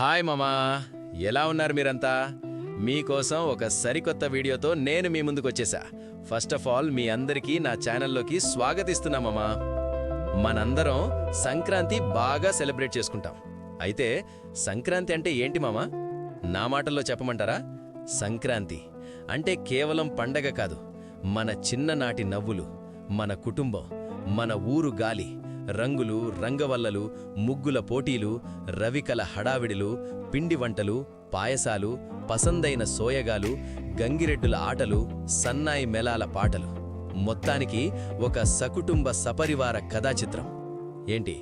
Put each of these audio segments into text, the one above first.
Hi మామా. ఎలా ఉన్నారు మీరంతా? మీకోసం ఒక సరికొత్త వీడియోతో నేను మీ ముందుకు వచ్చేసా ఫస్ట్ ఆఫ్ ఆల్ మీ అందరికీ నా ఛానల్లోకి స్వాగతిస్తున్నా మామా. మనందరం సంక్రాంతి బాగా సెలబ్రేట్ చేసుకుంటాం. అయితే సంక్రాంతి అంటే ఏంటి మామా? నా మాటల్లో చెప్పమంటారా? సంక్రాంతి అంటే కేవలం పండగ కాదు. మన చిన్ననాటి నవ్వులు మన కుటుంబం మన ఊరు గాలి రంగులు రంగవల్లలు ముగ్గుల పోటీలు రవికల హడావిడిలు పిండి వంటలు పాయసాలు పసందైన సోయగాలు గంగిరెడ్డుల ఆటలు సన్నాయి మెలాల పాటలు. మొత్తానికి ఒక సకుటుంబ సపరివార కథాచిత్రం ఏంటి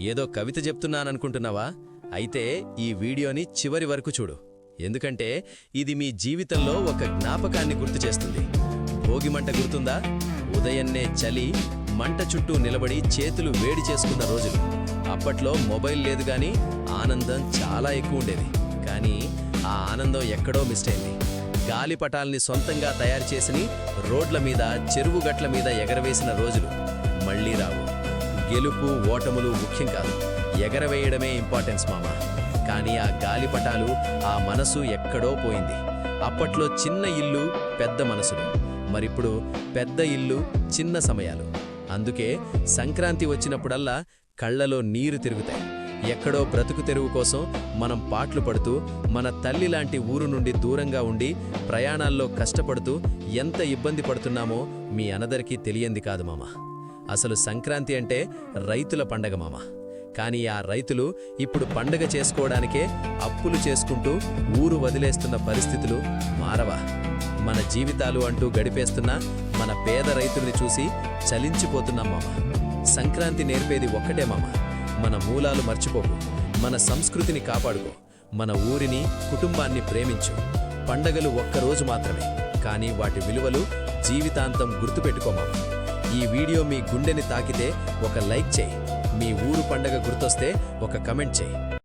ఏదో కవిత చెప్తున్నాననుకుంటున్నావా? అయితే ఈ వీడియోని చివరి వరకు చూడు. ఎందుకంటే ఇది మీ జీవితంలో ఒక జ్ఞాపకాన్ని గుర్తు చేస్తుంది. భోగిమంట గుర్తుందా? ఉదయన్నే చలి మంట చుట్టూ నిలబడి చేతులు వేడి చేసుకున్న రోజులు. అప్పట్లో మొబైల్ లేదు కానీ ఆనందం చాలా ఎక్కువ ఉండేది. కానీ ఆ ఆనందం ఎక్కడో మిస్ అయింది. గాలిపటాల్ని సొంతంగా తయారు చేసిని రోడ్ల మీద చెరువు గట్ల మీద ఎగరవేసిన రోజులు మళ్ళీ రావు. గెలుపు ఓటములు ముఖ్యం కాదు. ఎగరవేయడమే ఇంపార్టెన్స్ మామ. కానీ ఆ గాలిపటాలు ఆ మనసు ఎక్కడో పోయింది. అప్పట్లో చిన్న ఇల్లు పెద్ద మనసులు. మరిప్పుడు పెద్ద ఇల్లు చిన్న సమయాలు. అందుకే సంక్రాంతి వచ్చినప్పుడల్లా కళ్ళలో నీరు తిరుగుతాయి. ఎక్కడో బ్రతుకు తెరువు కోసం మనం పాట్లు పడుతూ మన తల్లి లాంటి ఊరు నుండి దూరంగా ఉండి ప్రయాణాల్లో కష్టపడుతూ ఎంత ఇబ్బంది పడుతున్నామో మీ అనదరికీ తెలియంది కాదు మామ. అసలు సంక్రాంతి అంటే రైతుల పండగ మామ. కానీ ఆ రైతులు ఇప్పుడు పండగ చేసుకోవడానికే అప్పులు చేసుకుంటూ ఊరు వదిలేస్తున్న పరిస్థితులు మారవా. మన జీవితాలు అంటూ గడిపేస్తున్న మన పేద రైతుల్ని చూసి చలించిపోతున్నాం మామ. సంక్రాంతి నేర్పేది ఒక్కటే మామ. మన మూలాలు మర్చిపోకు. మన సంస్కృతిని కాపాడుకో. మన ఊరిని కుటుంబాన్ని ప్రేమించు. పండగలు ఒక్కరోజు మాత్రమే. కానీ వాటి విలువలు జీవితాంతం గుర్తుపెట్టుకోమామ ఈ వీడియో మీ గుండెని తాకితే ఒక లైక్ చేయి. మీ ఊరు పండగ గుర్తొస్తే ఒక కమెంట్ చేయి.